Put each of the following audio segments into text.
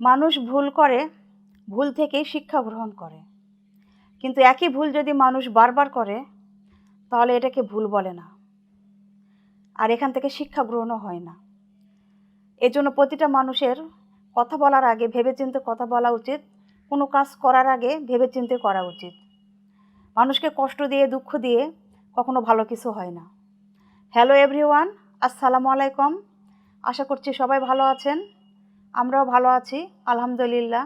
মানুষ ভুল করে, ভুল থেকেই শিক্ষা গ্রহণ করে। কিন্তু একই ভুল যদি মানুষ বারবার করে, তাহলে এটাকে ভুল বলে না। আর এখান থেকে শিক্ষা গ্রহণও হয় না। এজন্য প্রতিটা মানুষের কথা বলার আগে, ভেবেচিন্তে কথা বলা উচিত, কোনো কাজ করার আগে ভেবেচিন্তে করা উচিত। মানুষকে কষ্ট দিয়ে, দুঃখ দিয়ে কখনো ভালো কিছু হয় না। হ্যালো এভরিওয়ান আসসালামু আলাইকুম। আশা করছি সবাই ভালো আছেন। আমরাও ভালো আছি, আলহামদুলিল্লাহ।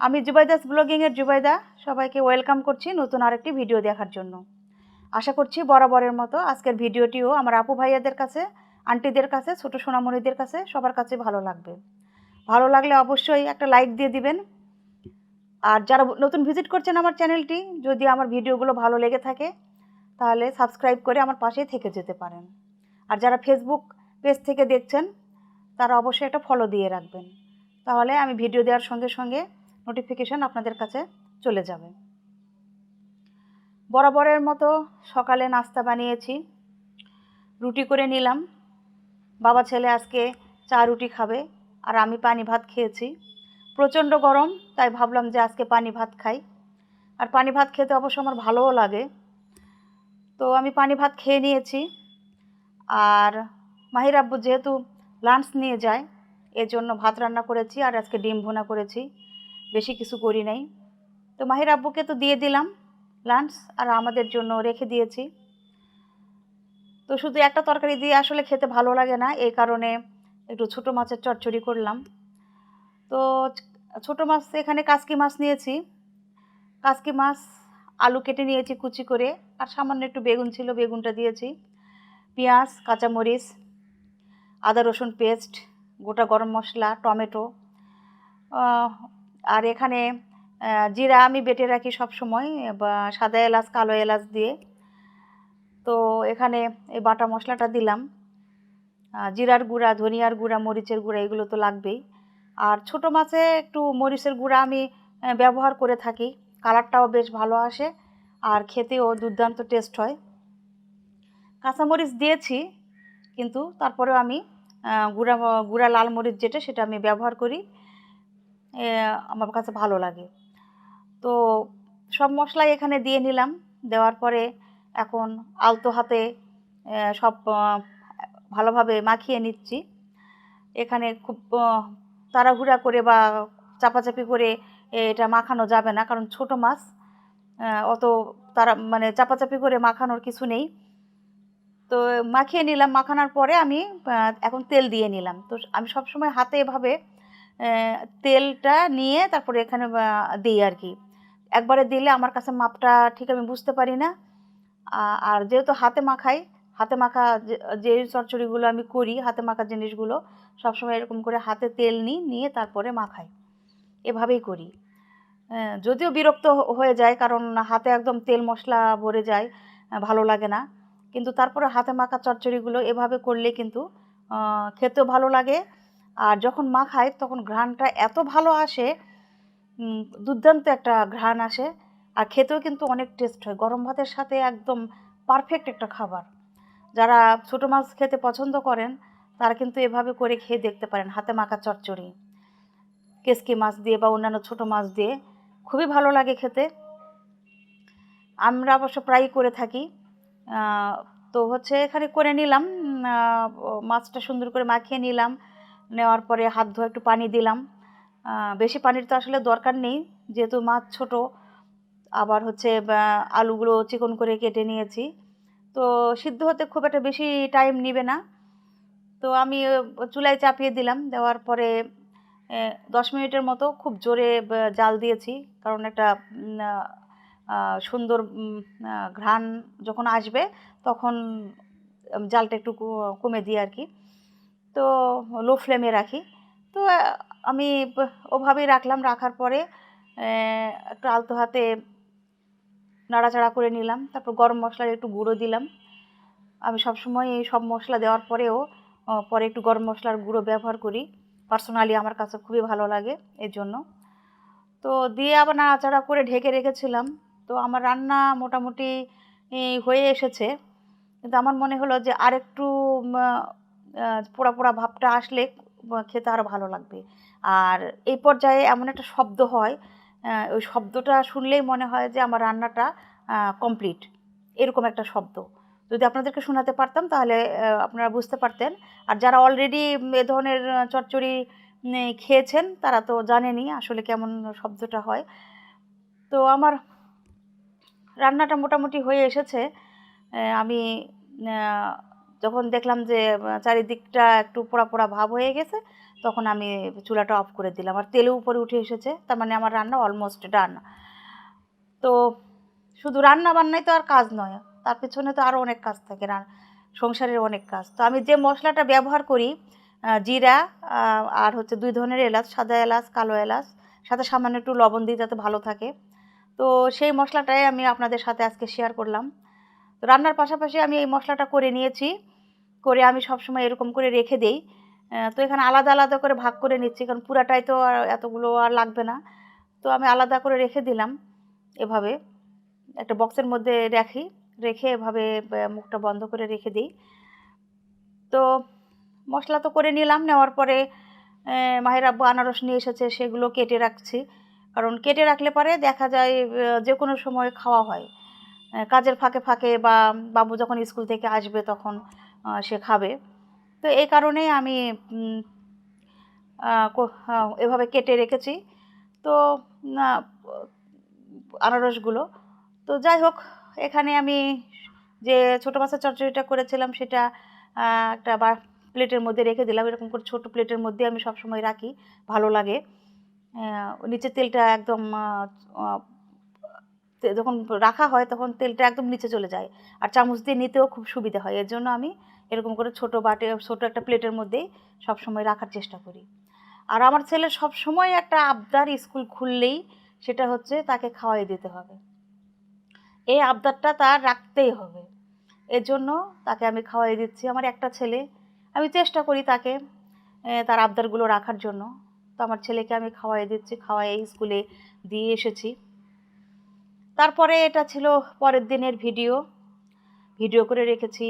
আমি জুবাইদাস ব্লগিংয়ের জুবাইদা, সবাইকে ওয়েলকাম করছি নতুন আরেকটি ভিডিও দেখার জন্য। আশা করছি বরাবরের মতো আজকের ভিডিওটিও আমার আপু ভাইয়াদের কাছে, আন্টিদের কাছে, ছোটো সোনামণিদের কাছে সবার কাছে ভালো লাগবে। ভালো লাগলে অবশ্যই একটা লাইক দিয়ে দিবেন। আর যারা নতুন ভিজিট করছেন আমার চ্যানেলটি, যদি আমার ভিডিওগুলো ভালো লেগে থাকে, তাহলে সাবস্ক্রাইব করে আমার পাশেই থেকে যেতে পারেন। আর যারা ফেসবুক পেজ থেকে দেখছেন তারা অবশ্যই একটা ফলো দিয়ে রাখবেন। তাহলে আমি ভিডিও দেওয়ার সঙ্গে সঙ্গে নোটিফিকেশান আপনাদের কাছে চলে যাবে। বরাবরের মতো সকালে নাস্তা বানিয়েছি, রুটি করে নিলাম। বাবা ছেলে আজকে চা রুটি খাবে আর আমি পানি ভাত খেয়েছি। প্রচণ্ড গরম, তাই ভাবলাম যে আজকে পানি ভাত খাই। আর পানি ভাত খেতে অবশ্য আমার ভালোও লাগে। তো আমি পানি ভাত খেয়ে নিয়েছি। আর মাহির আব্বু যেহেতু লাঞ্চ নিয়ে যায়। এর জন্য ভাত রান্না করেছি আর আজকে ডিম ভুনা করেছি। বেশি কিছু করি নাই। তো মাহির আব্বুকে তো দিয়ে দিলাম লাঞ্চ আর আমাদের জন্য রেখে দিয়েছি। তো শুধু একটা তরকারি দিয়ে আসলে খেতে ভালো লাগে না, এই কারণে একটু ছোটো মাছের চচ্চড়ি করলাম। তো ছোটো মাছ, এখানে কাসকি মাছ নিয়েছি। কাসকি মাছ, আলু কেটে নিয়েছি কুচি করে, আর সামান্য একটু বেগুন ছিল, বেগুনটা দিয়েছি। পেঁয়াজ, কাঁচামরিচ আদা, রসুন পেস্ট গোটা গরম মশলা, টমেটো আর এখানে জিরা আমি বেটে রাখি সব সময় বা সাদা এলাচ, কালো এলাচ দিয়ে। তো এখানে এই বাটা মশলাটা দিলাম। জিরার গুঁড়া, ধনিয়ার গুঁড়া, মরিচের গুঁড়া, এগুলো তো লাগবেই। আর ছোটো মাছে একটু মরিচের গুঁড়া আমি ব্যবহার করে থাকি। কালারটাও বেশ ভালো আসে, আর খেতেও দুর্দান্ত টেস্ট হয়। কাঁচামরিচ দিয়েছি, কিন্তু তারপরেও আমি গুঁড়া গুঁড়া লাল মরিচ যেটা সেটা আমি ব্যবহার করি। আমার কাছে ভালো লাগে। তো সব মশলাই এখানে দিয়ে নিলাম। দেওয়ার পরে এখন আলতো হাতে সব ভালোভাবে মাখিয়ে নিচ্ছি। এখানে খুব তাড়াহুড়া করে বা চাপাচাপি করে এটা মাখানো যাবে না। কারণ ছোট মাছ অত তারা মানে চাপাচাপি করে মাখানোর কিছু নেই। তো মাখিয়ে নিলাম, মাখানোর পরে আমি এখন তেল দিয়ে নিলাম। তো আমি সবসময় হাতে এভাবে তেলটা নিয়ে তারপরে এখানে দিই আর কি। একবারে দিলে আমার কাছে মাপটা ঠিক আমি বুঝতে পারি না। আর যেহেতু হাতে মাখাই, হাতে মাখা যে চচ্চড়িগুলো আমি করি, হাতে মাখা জিনিসগুলো, সবসময় এরকম করে হাতে তেল নিই, নিয়ে তারপরে মাখাই। এভাবেই করি। যদিও বিরক্ত হয়ে যায়, কারণ হাতে একদম তেল মশলা ভরে যায় ভালো লাগে না। কিন্তু তারপরে হাতে মাখা চচ্চড়িগুলো এভাবে করলে কিন্তু খেতেও ভালো লাগে। আর যখন মাখাই তখন ঘ্রাণটা এত ভালো আসে দুর্দান্ত একটা ঘ্রাণ আসে। আর খেতেও কিন্তু অনেক টেস্ট হয়। গরম ভাতের সাথে একদম পারফেক্ট একটা খাবার। যারা ছোটো মাছ খেতে পছন্দ করেন, তারা কিন্তু এভাবে করে খেয়ে দেখতে পারেন হাতে মাখা চচ্চড়ি। কেসকি মাছ দিয়ে বা অন্যান্য ছোটো মাছ দিয়ে। খুবই ভালো লাগে খেতে। আমরা অবশ্য প্রায়ই করে থাকি। তো হচ্ছে এখানে করে নিলাম। মাছটা সুন্দর করে মাখিয়ে নিলাম। নেওয়ার পরে হাত ধোয়া একটু পানি দিলাম। বেশি পানির তো আসলে দরকার নেই। যেহেতু মাছ ছোট, আবার হচ্ছে আলুগুলো চিকন করে কেটে নিয়েছি। তো সিদ্ধ হতে খুব একটা বেশি টাইম নেবে না। তো আমি চুলায় চাপিয়ে দিলাম। দেওয়ার পরে দশ মিনিটের মতো খুব জোরে জাল দিয়েছি। কারণ একটা সুন্দর ঘ্রাণ যখন আসবে, তখন জালটা একটু কমে দিই আর কি। তো লো ফ্লেমে রাখি। তো আমি ওভাবেই রাখলাম। রাখার পরে একটু আলতো হাতে নাড়াচাড়া করে নিলাম। তারপর গরম মশলার একটু গুঁড়ো দিলাম। আমি সবসময় এই সব মশলা দেওয়ার পরেও পরে একটু গরম মশলার গুঁড়ো ব্যবহার করি। পার্সোনালি আমার কাছে খুবই ভালো লাগে এর জন্য। তো দিয়ে আবার নাড়াচাড়া করে ঢেকে রেখেছিলাম। তো আমার রান্না মোটামুটি হয়ে এসেছে। কিন্তু আমার মনে হলো যে আরেকটু পোড়া পোড়া ভাবটা আসলে খেতে আরও ভালো লাগবে। আর এই পর্যায়ে এমন একটা শব্দ হয় ওই শব্দটা শুনলেই মনে হয় যে আমার রান্নাটা কমপ্লিট। এরকম একটা শব্দ। যদি আপনাদেরকে শোনাতে পারতাম তাহলে আপনারা বুঝতে পারতেন। আর যারা অলরেডি এ ধরনের আহ, চচ্চড়ি খেয়েছেন তারা তো জানেনি আসলে কেমন শব্দটা হয়। তো আমার রান্নাটা মোটামুটি হয়ে এসেছে। আমি যখন দেখলাম যে চারিদিকটা একটু পোড়া পোড়া ভাব হয়ে গেছে, তখন আমি চুলাটা অফ করে দিলাম। আর তেলও উপরে উঠে এসেছে, তার মানে আমার রান্না অলমোস্ট ডান তো, শুধু রান্না বান্নাই তো আর কাজ নয়, তার পেছনে তো আরও অনেক কাজ থাকে, রান, সংসারের অনেক কাজ। তো আমি যে মশলাটা ব্যবহার করি জিরা আর হচ্ছে দুই ধরনের এলাচ, সাদা এলাচ, কালো এলাচ, সাথে সামান্য একটু লবণ দিই যাতে ভালো থাকে তো সেই মশলাটাই আমি আপনাদের সাথে আজকে শেয়ার করলাম। তো রান্নার পাশাপাশি আমি এই মশলাটা করে নিয়েছি। করে আমি সবসময় এরকম করে রেখে দেই। তো এখানে আলাদা আলাদা করে ভাগ করে নিচ্ছি, কারণ পুরাটাই তো আর এতগুলো আর লাগবে না। তো আমি আলাদা করে রেখে দিলাম এভাবে। একটা বক্সের মধ্যে রাখি, রেখে এভাবে মুখটা বন্ধ করে রেখে দিই। তো মশলা তো করে নিলাম, নেওয়ার পরে মাহির আব্বু আনারস নিয়ে এসেছে, সেগুলো কেটে রাখছি। কারণ কেটে রাখলে পরে দেখা যায় যে কোনো সময় খাওয়া হয়। কাজের ফাঁকে ফাঁকে বা বাবু যখন স্কুল থেকে আসবে তখন সে খাবে। তো এই কারণেই আমি এভাবে কেটে রেখেছি। তো আনারসগুলো। তো যাই হোক, এখানে আমি যে ছোটো মাছের চচ্চড়িটা করেছিলাম সেটা একটা বা, প্লেটের মধ্যে রেখে দিলাম। এরকম করে ছোটো প্লেটের মধ্যে আমি সব সময় রাখি। ভালো লাগে। নিচে তেলটা একদম যখন রাখা হয় তখন তেলটা একদম নিচে চলে যায়। আর চামচ দিয়ে নিতেও খুব সুবিধা হয়। এর জন্য আমি এরকম করে ছোটো বাটে, ছোটো একটা প্লেটের মধ্যেই সব সময় রাখার চেষ্টা করি। আর আমার ছেলে সব সময় একটা আবদার স্কুল খুললেই সেটা হচ্ছে তাকে খাওয়াই দিতে হবে। এই আবদারটা তার রাখতেই হবে। এর জন্য তাকে আমি খাওয়াই দিচ্ছি। আমার একটা ছেলে, আমি চেষ্টা করি তাকে তার আবদারগুলো রাখার জন্য। তো আমার ছেলেকে আমি খাওয়াই দিচ্ছি খাওয়াই স্কুলে দিয়ে এসেছি। তারপরে এটা ছিল পরের দিনের ভিডিও। ভিডিও করে রেখেছি,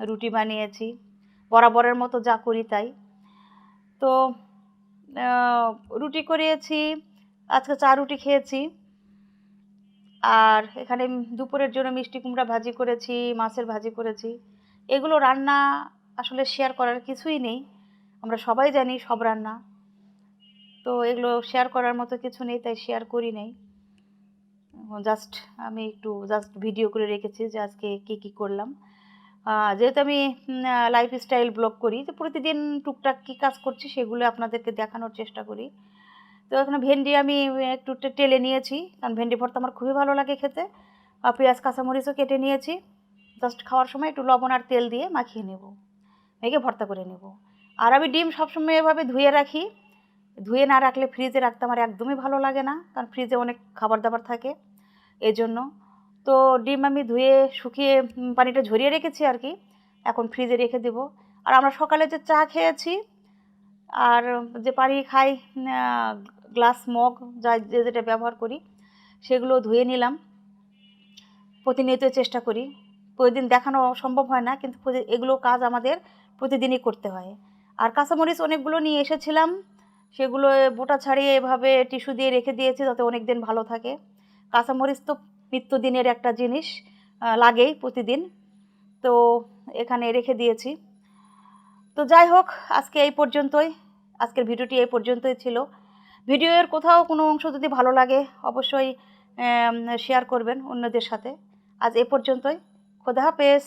রুটি বানিয়েছি, বরাবরের মতো যা করি তাই। তো রুটি করিয়েছি, আজকে চা রুটি খেয়েছি। আর এখানে দুপুরের জন্য মিষ্টি কুমড়া ভাজি করেছি, মাছের ভাজি করেছি। এগুলো রান্না আসলে শেয়ার করার কিছুই নেই। আমরা সবাই জানি সব রান্না। তো এগুলো শেয়ার করার মতো কিছু নেই, তাই শেয়ার করি নেই। জাস্ট আমি একটু জাস্ট ভিডিও করে রেখেছি যে আজকে কী কী করলাম। যেহেতু আমি লাইফ স্টাইল ব্লগ করি, তো প্রতিদিন টুকটাক কী কাজ করছি সেগুলো আপনাদেরকে দেখানোর চেষ্টা করি। তো এখন ভেন্ডি আমি একটু টেলে নিয়েছি, কারণ ভেন্ডি ভর্তা আমার খুবই ভালো লাগে খেতে। আর পেঁয়াজ, কাঁচামরিচও কেটে নিয়েছি। জাস্ট খাওয়ার সময় একটু লবণ আর তেল দিয়ে মাখিয়ে নেব, মেখে ভর্তা করে নেব। আর আমি ডিম সবসময় এভাবে ধুয়ে রাখি ধুয়ে না রাখলে ফ্রিজে রাখতে আমার একদমই ভালো লাগে না, কারণ ফ্রিজে অনেক খাবার দাবার থাকে এই জন্য তো ডিম আমি ধুয়ে, শুকিয়ে পানিটা ঝরিয়ে রেখেছি আর কি, এখন ফ্রিজে রেখে দেব। আর আমরা সকালে যে চা খেয়েছি, আর যে পানি খাই গ্লাস মগ যা, যে যেটা ব্যবহার করি, সেগুলো ধুয়ে নিলাম। প্রতিনিয়ত চেষ্টা করি। প্রতিদিন দেখানো সম্ভব হয় না, কিন্তু এগুলো কাজ আমাদের প্রতিদিনই করতে হয়। আর কাঁচামরিচ অনেকগুলো নিয়ে এসেছিলাম সেগুলো বোটা ছাড়িয়ে এভাবে টিস্যু দিয়ে রেখে দিয়েছি যাতে অনেক দিন ভালো থাকে। কাঁচামরিচ তো নিত্যদিনের একটা জিনিস লাগেই প্রতিদিন। তো এখানে রেখে দিয়েছি। তো যাই হোক, আজকে এই পর্যন্তই। আজকের ভিডিওটি এই পর্যন্তই ছিল। ভিডিওর কোথাও কোনো অংশ যদি ভালো লাগে, অবশ্যই শেয়ার করবেন অন্যদের সাথে। আজ এ পর্যন্তই। খোদা হাফেজ।